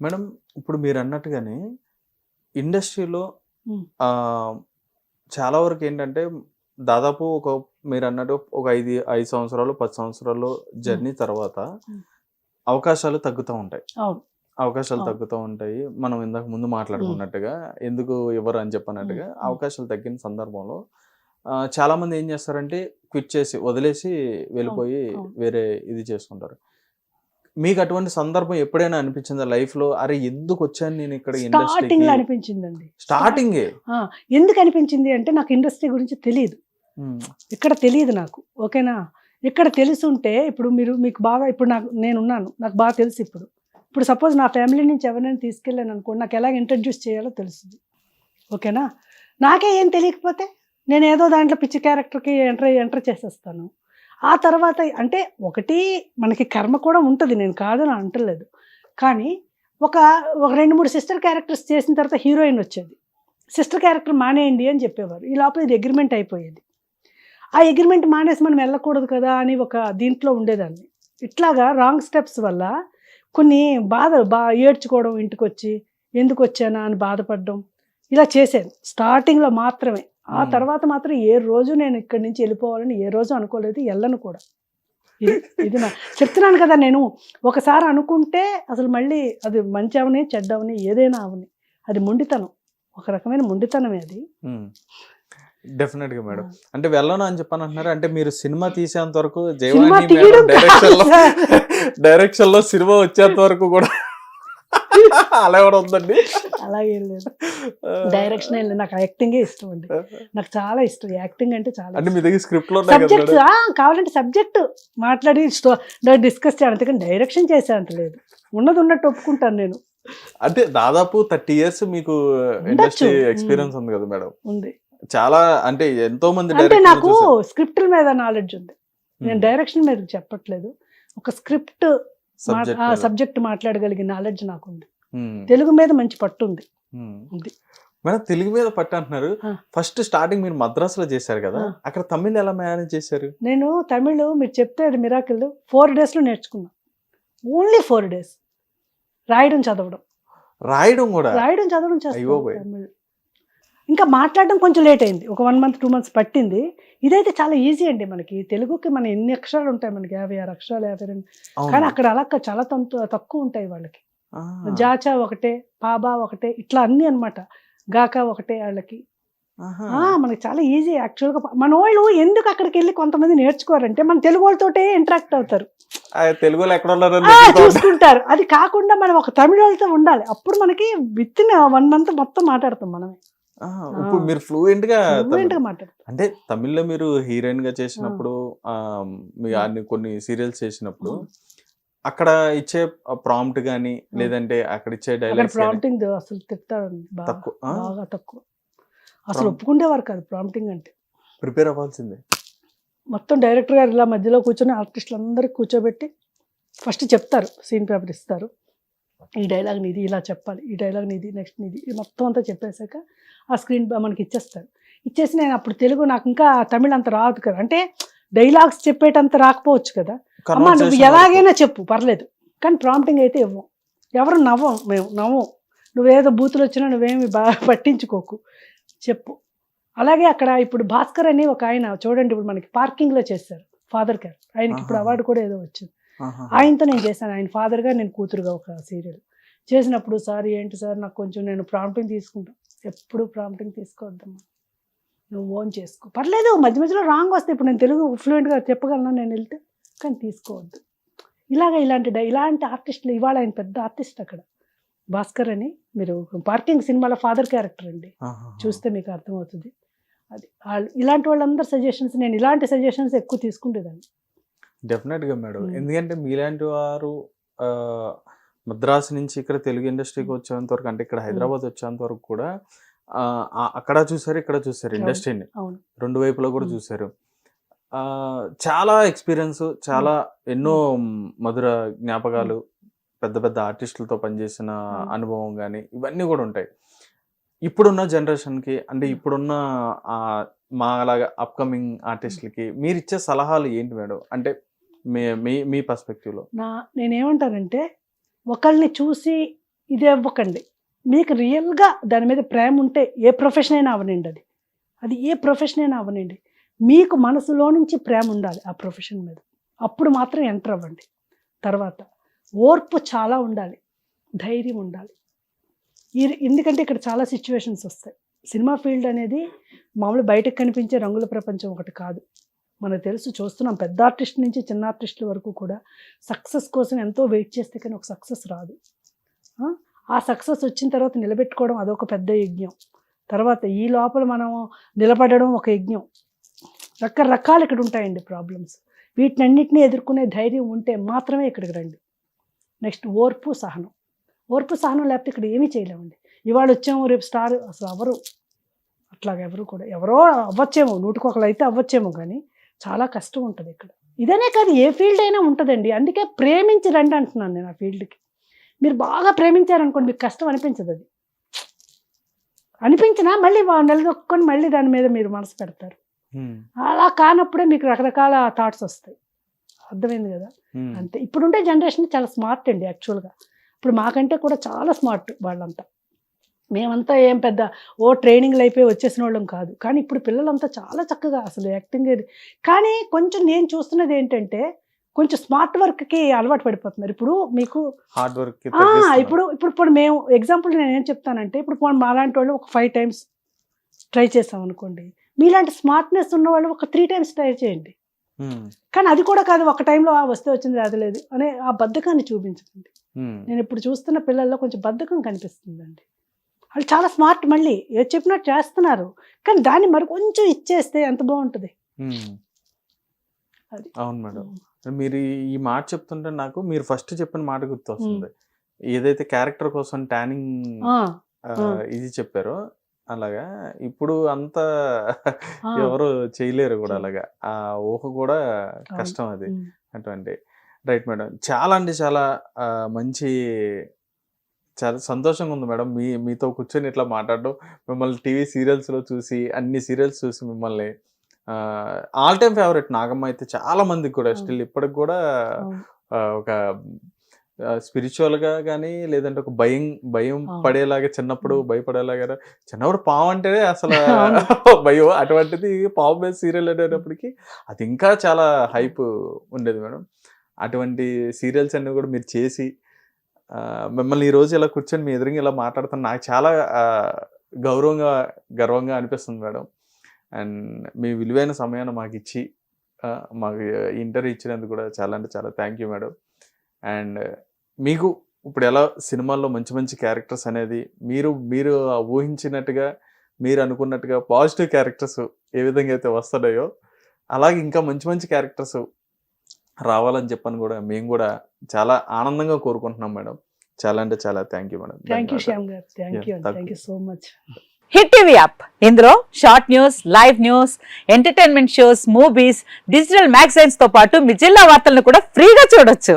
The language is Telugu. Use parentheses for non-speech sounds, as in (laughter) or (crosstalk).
మేడం ఇప్పుడు మీరు అన్నట్టుగానే ఇండస్ట్రీలో చాలా వరకు ఏంటంటే దాదాపు ఒక మీరు అన్నట్టు ఒక ఐదు ఐదు సంవత్సరాలు పది సంవత్సరాలు జర్నీ తర్వాత. అవకాశాలు తగ్గుతూ ఉంటాయి. అవకాశాలు. తగ్గుతూ ఉంటాయి. మనం ఇందాక ముందు మాట్లాడుకున్నట్టుగా ఎందుకు ఎవరు అని చెప్పన్నట్టుగా మ్మ్. అవకాశాలు తగ్గిన సందర్భంలో చాలా మంది ఏం చేస్తారంటే క్విట్ చేసి వదిలేసి వెళ్ళిపోయి. వేరే ఇది చేసుకుంటారు. మీకు అటువంటి సందర్భం ఎప్పుడైనా అనిపించిందా లైఫ్లో? అరే ఎందుకు వచ్చాను నేను ఇక్కడ స్టార్టింగ్లో అనిపించిందండి. స్టార్టింగే ఎందుకు అనిపించింది అంటే నాకు ఇండస్ట్రీ గురించి తెలియదు ఇక్కడ తెలియదు నాకు ఓకేనా? ఇక్కడ తెలుసుంటే ఇప్పుడు మీరు మీకు బాగా ఇప్పుడు నాకు నేను ఉన్నాను నాకు బాగా తెలుసు ఇప్పుడు. ఇప్పుడు సపోజ్ నా ఫ్యామిలీ నుంచి ఎవరైనా తీసుకెళ్ళాను అనుకోండి నాకు ఎలా ఇంట్రడ్యూస్ చేయాలో తెలుస్తుంది. ఓకేనా? నాకే ఏం తెలియకపోతే నేను ఏదో దాంట్లో పిచ్చి క్యారెక్టర్కి ఎంటర్ ఎంటర్ చేసేస్తాను. ఆ తర్వాత అంటే ఒకటి మనకి కర్మ కూడా ఉంటుంది నేను కాదని అంటలేదు. కానీ ఒక ఒక రెండు మూడు సిస్టర్ క్యారెక్టర్స్ చేసిన తర్వాత హీరోయిన్ వచ్చేది. సిస్టర్ క్యారెక్టర్ మానేయండి అని చెప్పేవారు. ఈ లోపల ఇది అగ్రిమెంట్ అయిపోయేది. ఆ అగ్రిమెంట్ మానేసి మనం వెళ్ళకూడదు కదా అని ఒక దీంట్లో ఉండేదాన్ని. ఇట్లాగా రాంగ్ స్టెప్స్ వల్ల కొన్ని బాధలు బా ఏడ్చుకోవడం ఇంటికి వచ్చి ఎందుకు వచ్చానా అని బాధపడడం ఇలా చేశాను స్టార్టింగ్లో మాత్రమే. ఆ. తర్వాత మాత్రం ఏ రోజు నేను ఇక్కడి నుంచి వెళ్ళిపోవాలని ఏ రోజు అనుకోలేదు వెళ్ళను కూడా. ఇది నా (laughs) చెప్తున్నాను కదా నేను. ఒకసారి అనుకుంటే అసలు మళ్ళీ అది మంచి అవని చెడ్డ అవని ఏదైనా అవని. అది మొండితనం. ఒక రకమైన మొండితనమే అది. డెఫినెట్గా మేడం. అంటే వెళ్ళను అని చెప్పని అంటున్నారు. అంటే మీరు సినిమా తీసేంత వరకు జయవాణి డైరెక్షన్లో. (laughs) డైరెక్షన్లో సినిమా వచ్చేంత వరకు కూడా అలా కూడా ఉందండి అలాగే లేదు. డైరెక్షన్ లేదు. నాకు యాక్టింగే ఇష్టం అండి. నాకు చాలా ఇష్టం. యాక్టింగ్ అంటే చాలా అంటే మీ దగ్గర స్క్రిప్ట్లో సబ్జెక్ట్ కావాలంటే సబ్జెక్ట్ మాట్లాడి డిస్కస్ చేయడం అంతేకాని డైరెక్షన్ చేసే అంత లేదు. ఉన్నది ఉన్నట్టు ఒప్పుకుంటాను నేను. అంటే దాదాపు థర్టీ ఇయర్స్ మీకు ఇండస్ట్రీ ఎక్స్పీరియన్స్ ఉంది కదా మేడం? ఉంది. చాలా అంటే ఎంతో మంది అంటే నాకు. స్క్రిప్ట్ మీద నాలెడ్జ్ ఉంది. నేను. డైరెక్షన్ మీద చెప్పట్లేదు. ఒక స్క్రిప్ట్. సబ్జెక్ట్ మాట్లాడగలిగే నాలెడ్జ్ నాకు ఉంది. Hmm. తెలుగు మీద మంచి పట్టు ఉంది. మేడం తెలుగు మీద పట్టు అంటున్నారు. ఫస్ట్ స్టార్టింగ్ మీరు మద్రాసులో చేశారు కదా. అక్కడ తమిళ్ ఎలా మేనేజ్ చేశారు? నేను తమిళ్ మీరు చెప్తే అది మిరాకిల్. ఫోర్ డేస్లో నేర్చుకున్నా. Only four days. రాయడం చదవడం. రాయడం కూడా? రాయడం చదవడం చేస్తాను ఇంకా మాట్లాడడం కొంచెం లేట్ అయింది. ఒక వన్ మంత్ టూ మంత్స్ పట్టింది. ఇదైతే చాలా ఈజీ అండి మనకి. తెలుగుకి మన ఎన్ని అక్షరాలు ఉంటాయి మనకి? యాభై ఆరు అక్షరాలు యాభై రెండు. కానీ అక్కడ అలా చాలా తక్కువ ఉంటాయి వాళ్ళకి. జాచా ఒకటే పాబా ఒకటే ఇట్లా అన్ని అన్నమాట. గాకా ఒకటే వాళ్ళకి మనకి చాలా ఈజీ యాక్చువల్గా మన వాళ్ళు ఎందుకు అక్కడికి వెళ్ళి కొంతమంది నేర్చుకోవాలంటే మన తెలుగు వాళ్ళతోటే ఇంటరాక్ట్ అవుతారు. తెలుగులో ఎక్కడ. చూసుకుంటారు. అది కాకుండా మనం ఒక తమిళ వాళ్ళతో ఉండాలి. అప్పుడు మనకి విత్ ఇన్ వన్ మంత్ మొత్తం మాట్లాడతాం మనమే. ఇప్పుడు మీరు ఫ్లూయెంట్గా అంటే తమిళ్ళో మీరు హీరోయిన్గా చేసినప్పుడు కొన్ని సీరియల్స్ చేసినప్పుడు అక్కడ ఇచ్చే ప్రాంప్ట్ గానీ లేదంటే అక్కడ ఇచ్చే డైలాగ్స్ ప్రాంప్టింగ్ అసలు తిట్టారు బాగా తక్కువ? బాగా తక్కువ. అసలు. ఒప్పుకుండేవారు కాదు ప్రాంప్టింగ్ అంటే. ప్రిపేర్ అవ్వాల్సిందే. మొత్తం డైరెక్టర్ గారు ఇలా మధ్యలో కూర్చొని ఆర్టిస్టులు అందరికి కూర్చోబెట్టి ఫస్ట్ చెప్తారు సీన్ పేపర్ ఇస్తారు. ఈ డైలాగ్ నీది ఇలా చెప్పాలి ఈ డైలాగ్ నీది నెక్స్ట్ నీది ఇది మొత్తం అంతా చెప్పేశాక ఆ స్క్రీన్ మనకి ఇచ్చేస్తారు. ఇచ్చేసి నేను అప్పుడు తెలుగు నాకు ఇంకా తమిళ అంత రాదు కదా. అంటే డైలాగ్స్ చెప్పేటంత రాకపోవచ్చు కదా. అమ్మ నువ్వు ఎలాగైనా చెప్పు పర్లేదు. కానీ ప్రాంప్టింగ్ అయితే ఇవ్వం. ఎవరు నవ్వం మేము నవ్వం నువ్వేదో బూతులు వచ్చినా నువ్వేమి బాగా పట్టించుకోకు. చెప్పు. అలాగే అక్కడ ఇప్పుడు భాస్కర్ అని ఒక ఆయన చూడండి ఇప్పుడు మనకి parking లో చేశారు ఫాదర్ గారు. ఆయనకి ఇప్పుడు. అవార్డు కూడా ఏదో వచ్చింది. ఆయనతో నేను చేశాను. ఆయన ఫాదర్గా నేను కూతురుగా ఒక సీరియల్. చేసినప్పుడు సార్ ఏంటి సార్ నాకు కొంచెం నేను ప్రాంప్టింగ్ తీసుకుంటాను ఎప్పుడు ప్రాంప్టింగ్ తీసుకోవద్దమ్మా. నువ్వు ఓన్ చేసుకో. పర్లేదు మధ్య మధ్యలో రాంగ్ వస్తే ఇప్పుడు నేను తెలుగు ఫ్లూయెంట్గా చెప్పగలను నేను వెళ్తే. కానీ తీసుకోవద్దు. ఇలాగ ఇలాంటి ఇలాంటి ఆర్టిస్టులు ఇవాళ ఆయన పెద్ద ఆర్టిస్ట్ అక్కడ. భాస్కర్ అని మీరు పార్కింగ్ సినిమాలో ఫాదర్ క్యారెక్టర్ అండి. చూస్తే మీకు అర్థమవుతుంది. అది వాళ్ళు ఇలాంటి వాళ్ళందరూ సజెషన్స్ నేను ఇలాంటి సజెషన్స్ ఎక్కువ తీసుకుంటేదాన్ని డెఫినెట్గా మేడం. ఎందుకంటే మీలాంటి వారు మద్రాసు నుంచి ఇక్కడ తెలుగు ఇండస్ట్రీకి వచ్చేంత వరకు అంటే ఇక్కడ హైదరాబాద్ వచ్చేంత వరకు కూడా అక్కడ చూసారు ఇక్కడ చూసారు. ఇండస్ట్రీని. అవును. రెండు వైపులా కూడా. చూసారు. చాలా ఎక్స్పీరియన్స్ చాలా ఎన్నో మధుర జ్ఞాపకాలు పెద్ద పెద్ద ఆర్టిస్టులతో పనిచేసిన. అనుభవం కానీ ఇవన్నీ కూడా ఉంటాయి. ఇప్పుడున్న జనరేషన్కి అంటే ఇప్పుడున్న మా అలాగా అప్కమింగ్ ఆర్టిస్టులకి మీరు ఇచ్చే సలహాలు ఏంటి మేడం? అంటే మీ మీ మీ పర్స్పెక్టివ్లో. నా నేనేమంటానంటే ఒకళ్ళని చూసి ఇది ఇవ్వకండి మీకు రియల్గా దాని మీద ప్రేమ ఉంటే ఏ ప్రొఫెషన్ అయినా అవనండి అది. అది ఏ ప్రొఫెషన్ అయినా అవనండి మీకు మనసులో నుంచి ప్రేమ ఉండాలి ఆ ప్రొఫెషన్ మీద. అప్పుడు మాత్రం ఎంటర్ అవ్వండి. తర్వాత ఓర్పు చాలా ఉండాలి. ధైర్యం ఉండాలి. ఈ- ఎందుకంటే ఇక్కడ చాలా సిచ్యువేషన్స్ వస్తాయి. సినిమా ఫీల్డ్ అనేది మామూలు బయటకు కనిపించే రంగుల ప్రపంచం ఒకటి కాదు. మనకు తెలుసు చూస్తున్నాం పెద్ద ఆర్టిస్ట్ నుంచి చిన్న ఆర్టిస్టుల వరకు కూడా సక్సెస్ కోసం ఎంతో వెయిట్ చేస్తే కానీ ఒక సక్సెస్ రాదు. ఆ? ఆ సక్సెస్ వచ్చిన తర్వాత నిలబెట్టుకోవడం అదొక పెద్ద యజ్ఞం. తర్వాత ఈ లోపల మనం నిలబడడం ఒక యజ్ఞం. రకరకాలు ఇక్కడ ఉంటాయండి ప్రాబ్లమ్స్ వీటినన్నిటిని ఎదుర్కొనే ధైర్యం ఉంటే మాత్రమే ఇక్కడికి రండి. నెక్స్ట్ ఓర్పు సహనం. ఓర్పు సహనం లేకపోతే ఇక్కడ ఏమీ చేయలేమండి. ఇవాళ వచ్చాము రేపు స్టార్ అసలు ఎవరు అట్లాగ ఎవరు కూడా ఎవరో అవ్వచ్చేమో నూటికొకరు అయితే అవ్వచ్చేమో కానీ చాలా కష్టం ఉంటుంది ఇక్కడ. ఇదనే కాదు ఏ ఫీల్డ్ అయినా ఉంటుందండి. అందుకే ప్రేమించి రండి అంటున్నాను నేను ఆ ఫీల్డ్కి మీరు బాగా ప్రేమించారనుకోండి మీకు కష్టం అనిపించదు అది. అనిపించినా మళ్ళీ నెలదొక్కుని మళ్ళీ దాని మీద మీరు మనసు పెడతారు. అలా కానప్పుడే మీకు రకరకాల థాట్స్ వస్తాయి. అర్థమైంది కదా? అంతే. ఇప్పుడుండే జనరేషన్ చాలా స్మార్ట్ అండి యాక్చువల్గా ఇప్పుడు మాకంటే కూడా చాలా స్మార్ట్ వాళ్ళంతా. మేమంతా ఏం పెద్ద ఓ ట్రైనింగ్లు అయిపోయి వచ్చేసిన వాళ్ళం కాదు. కానీ ఇప్పుడు పిల్లలంతా చాలా చక్కగా అసలు యాక్టింగ్ అది కానీ కొంచెం నేను చూస్తున్నది ఏంటంటే కొంచెం స్మార్ట్ వర్క్కి అలవాటు పడిపోతున్నారు. ఇప్పుడు మీకు హార్డ్ వర్క్. ఇప్పుడు ఇప్పుడు ఇప్పుడు మేము ఎగ్జాంపుల్ నేను ఏం చెప్తానంటే ఇప్పుడు మాలాంటి వాళ్ళు ఒక ఫైవ్ టైమ్స్ ట్రై చేసాం అనుకోండి మీలాంటి స్మార్ట్నెస్ ఉన్న వాళ్ళు ఒక త్రీ టైమ్స్ ట్రై చేయండి. కానీ అది కూడా కాదు ఒక టైంలో ఆ వస్తే వచ్చింది అది లేదు అనే ఆ బద్ధకాన్ని చూపించకండి. నేను ఇప్పుడు చూస్తున్న పిల్లల్లో కొంచెం బద్ధకం కనిపిస్తుందండి. వాళ్ళు చాలా స్మార్ట్ మళ్ళీ ఏది చెప్పినట్టు చేస్తున్నారు. కానీ దాన్ని మరి కొంచెం ఇచ్చేస్తే ఎంత బాగుంటుంది. అవును మేడం. మీరు ఈ- మాట చెప్తుంటే నాకు మీరు ఫస్ట్ చెప్పిన మాట గుర్తొస్తుంది. ఏదైతే క్యారెక్టర్ కోసం ట్యానింగ్. ఇది చెప్పారో అలాగా ఇప్పుడు అంత ఆ. ఎవరు చేయలేరు కూడా అలాగా ఆ ఊహ కూడా కష్టం అది ఉమ్. అటువంటి రైట్ మేడం చాలా అంటే చాలా ఆ, మంచి చాలా సంతోషంగా ఉంది మేడం మీ మీతో కూర్చొని ఇట్లా మాట్లాడడం మిమ్మల్ని టీవీ సీరియల్స్లో చూసి అన్ని సీరియల్స్ చూసి మిమ్మల్ని ఆల్ టైమ్ ఫేవరెట్ నాగమ్మ అయితే చాలా మందికి కూడా అవును. స్టిల్ ఇప్పటికి కూడా అవును. ఆ, ఒక స్పిరిచువల్గా కానీ లేదంటే ఒక భయం భయం. పడేలాగా చిన్నప్పుడు. భయపడేలాగా చిన్నప్పుడు పాము అంటేనే అసలు. (laughs) (laughs) భయం అటువంటిది పాము బేస్ సీరియల్ అనేటప్పటికి అది ఇంకా చాలా హైప్ ఉండేది మేడం అటువంటి సీరియల్స్ అన్ని కూడా మీరు చేసి మిమ్మల్ని ఈ రోజు ఇలా కూర్చొని మీ ఎదురుగా ఇలా మాట్లాడుతున్న నాకు చాలా గౌరవంగా గర్వంగా అనిపిస్తుంది మేడం అండ్ మీ విలువైన సమయాన్ని మాకు ఇచ్చి మాకు ఇంటర్వ్యూ ఇచ్చినందుకు కూడా చాలా అంటే చాలా థ్యాంక్ యూ మేడం అండ్ మీకు ఇప్పుడు ఎలా సినిమాల్లో మంచి మంచి క్యారెక్టర్స్ అనేది మీరు మీరు ఊహించినట్టుగా మీరు అనుకున్నట్టుగా పాజిటివ్ క్యారెక్టర్స్ ఏ విధంగా అయితే వస్తున్నాయో అలాగే ఇంకా మంచి మంచి క్యారెక్టర్స్ రావాలని చెప్పని కూడా మేము కూడా చాలా ఆనందంగా కోరుకుంటున్నాం మేడం. చాలా అంటే చాలా thank you madam. Thank you Shyam garu. Thank you thank you so much Hit TV app ఇందులో short news live news entertainment shows movies digital మ్యాగజైన్స్తో పాటు మీ జిల్లా వార్తలను కూడా ఫ్రీగా చూడొచ్చు.